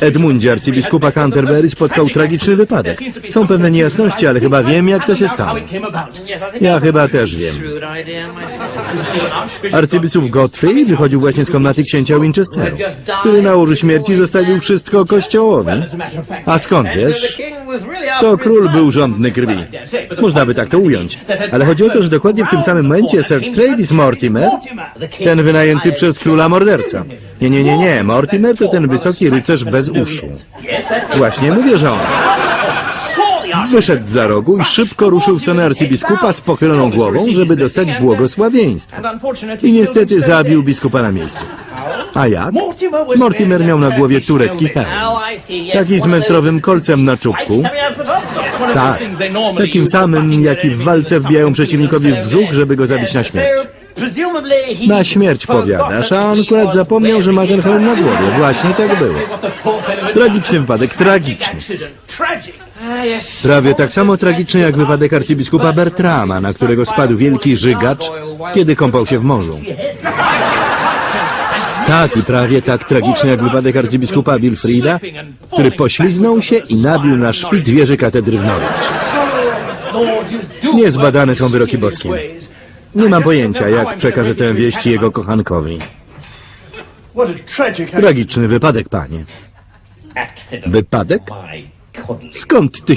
Edmundzie, arcybiskupa Canterbury spotkał tragiczny wypadek. Są pewne niejasności, ale chyba wiem, jak to się stało. Ja chyba też wiem. Arcybiskup Godfrey wychodził właśnie z komnaty księcia Winchesteru, który na łożu śmierci zostawił wszystko kościołowi. A skąd wiesz? To król był rządny krwi. Można by tak to ująć. Ale chodzi o to, że dokładnie w tym samym momencie Sir Travis Mortimer, ten wynajęty przez króla morderca. Nie, nie, nie, nie. Mortimer to ten wysoki rycerz bez uszu. Właśnie mówię, że on. Wyszedł za rogu i szybko ruszył w stronę arcybiskupa z pochyloną głową, żeby dostać błogosławieństwo. I niestety zabił biskupa na miejscu. A jak? Mortimer miał na głowie turecki hełm. Taki z metrowym kolcem na czubku. Tak, takim samym, jaki w walce wbijają przeciwnikowi w brzuch, żeby go zabić na śmierć. Na śmierć powiadasz, a on akurat zapomniał, że ma ten hełm na głowie. Właśnie tak było. Tragiczny wypadek, tragiczny. Prawie tak samo tragiczny jak wypadek arcybiskupa Bertrama, na którego spadł wielki żygacz, kiedy kąpał się w morzu. Tak, i prawie tak tragiczny jak wypadek arcybiskupa Wilfrida, który pośliznął się i nabił na szpic wieży katedry w Norwich. Niezbadane są wyroki boskie. Nie mam pojęcia, jak przekaże tę wieść jego kochankowi. Tragiczny wypadek, panie. Wypadek? Skąd ty